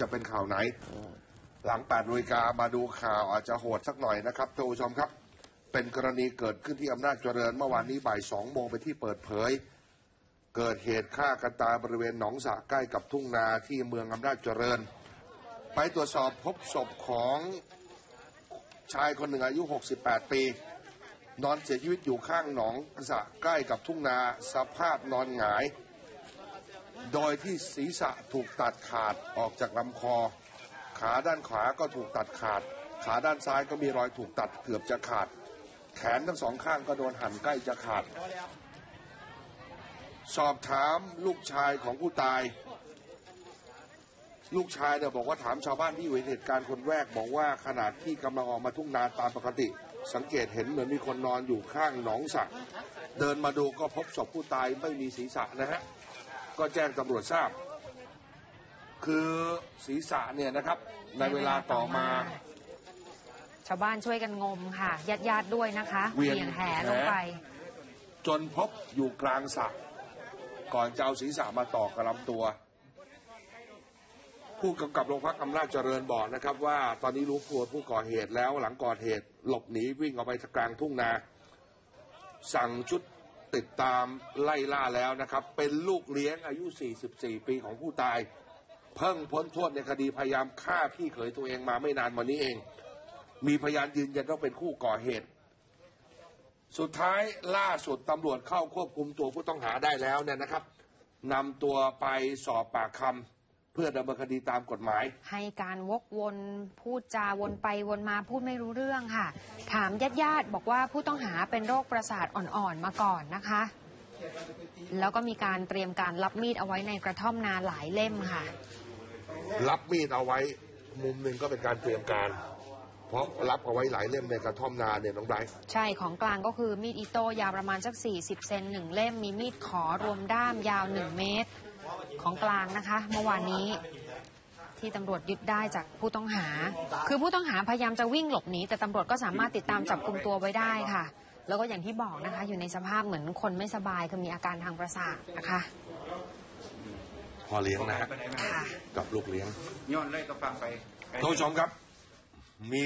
จะเป็นข่าวไหน หลัง8นาฬิกามาดูข่าวอาจจะโหดสักหน่อยนะครับท่านผู้ชมครับ เป็นกรณีเกิดขึ้นที่อำนาจเจริญเมื่อวานนี้บ่ายสองโมงไปนที่เปิดเผย เกิดเหตุฆ่ากันตายบริเวณหนองสระใกล้กับทุ่งนาที่เมืองอำนาจเจริญ ไปตรวจสอบพบศพของชายคนหนึ่งอายุ 68 ปี นอนเสียชีวิตอยู่ข้างหนองสระใกล้กับทุ่งนาสภาพนอนหงาย โดยที่ศีรษะถูกตัดขาดออกจากลำคอ ขาด้านขวาก็ถูกตัดขาด ขาด้านซ้ายก็มีรอยถูกตัดเกือบจะขาด แขนทั้งสองข้างก็โดนหั่นใกล้จะขาด สอบถามลูกชายของผู้ตาย ลูกชายเนี่ยบอกว่าถามชาวบ้านที่อยู่ในเหตุการณ์คนแรกบอกว่าขณะที่กำลังออกมาทุ่งนาตามปกติ สังเกตเห็นเหมือนมีคนนอนอยู่ข้างหนองสระเดินมาดูก็พบศพผู้ตายไม่มีศีรษะนะฮะ ก็แจ้งตำรวจทราบ คือศีรษะเนี่ยนะครับ ในเวลาต่อมา ชาวบ้านช่วยกันงมค่ะญาติญาติๆด้วยนะคะเวียน งแหลงไป จนพบอยู่กลางสระก่อนจะเอาศีรษะมาต่อกับลำตัว ผู้กำกับโรงพักอำนาจเจริญบอกนะครับ ว่าตอนนี้รู้ตัวผู้ก่อเหตุแล้วหลังก่อเหตุ หลบหนีวิ่งออกไปกลางทุ่งนา สั่งชุด ติดตามไล่ล่าแล้วนะครับ เป็นลูกเลี้ยงอายุ 44 ปีของผู้ตาย เพิ่งพ้นโทษในคดีพยายามฆ่าพี่เขยตัวเองมาไม่นานวันนี้เอง มีพยานยืนยันว่าเป็นคู่ก่อเหตุ สุดท้ายล่าสุดตำรวจเข้าควบคุมตัวผู้ต้องหาได้แล้วเนี่ยนะครับนำตัวไปสอบปากคำ พื่อดำเนินคดีตามกฎหมาย ให้การวกวนพูดจาวนไปวนมาพูดไม่รู้เรื่องค่ะ ถามญาติญาติๆบอกว่าผู้ต้องหาเป็นโรคประสาทอ่อนๆมาก่อนนะคะ แล้วก็มีการเตรียมการรับมีดเอาไว้ในกระท่อมนาหลายเล่มค่ะ รับมีดเอาไว้มุมหนึ่งก็เป็นการเตรียมการ เพราะรับเอาไว้หลายเล่มในกระท่อมนาเนี่ยน้องไบรท์ใช่ของกลางก็คือมีดอิโต้ยาวประมาณสัก40เซนหนึ่งเล่มมีมีดขอรวมด้ามยาว1เมตร ของกลางนะคะเมื่อวานนี้ที่ตำรวจยึดได้จากผู้ต้องหา คือผู้ต้องหาพยายามจะวิ่งหลบหนีแต่ตำรวจก็สามารถติดตามจับกลุ่มตัวไว้ได้ค่ะ แล้วก็อย่างที่บอกนะคะ อยู่ในสภาพเหมือนคนไม่สบายคือมีอาการทางประสาทนะคะพอเลี้ยงนะฮะค่ะกับลูกเลี้ยงย้อนเลยก็ฟังไปท่านผู้ชมครับมี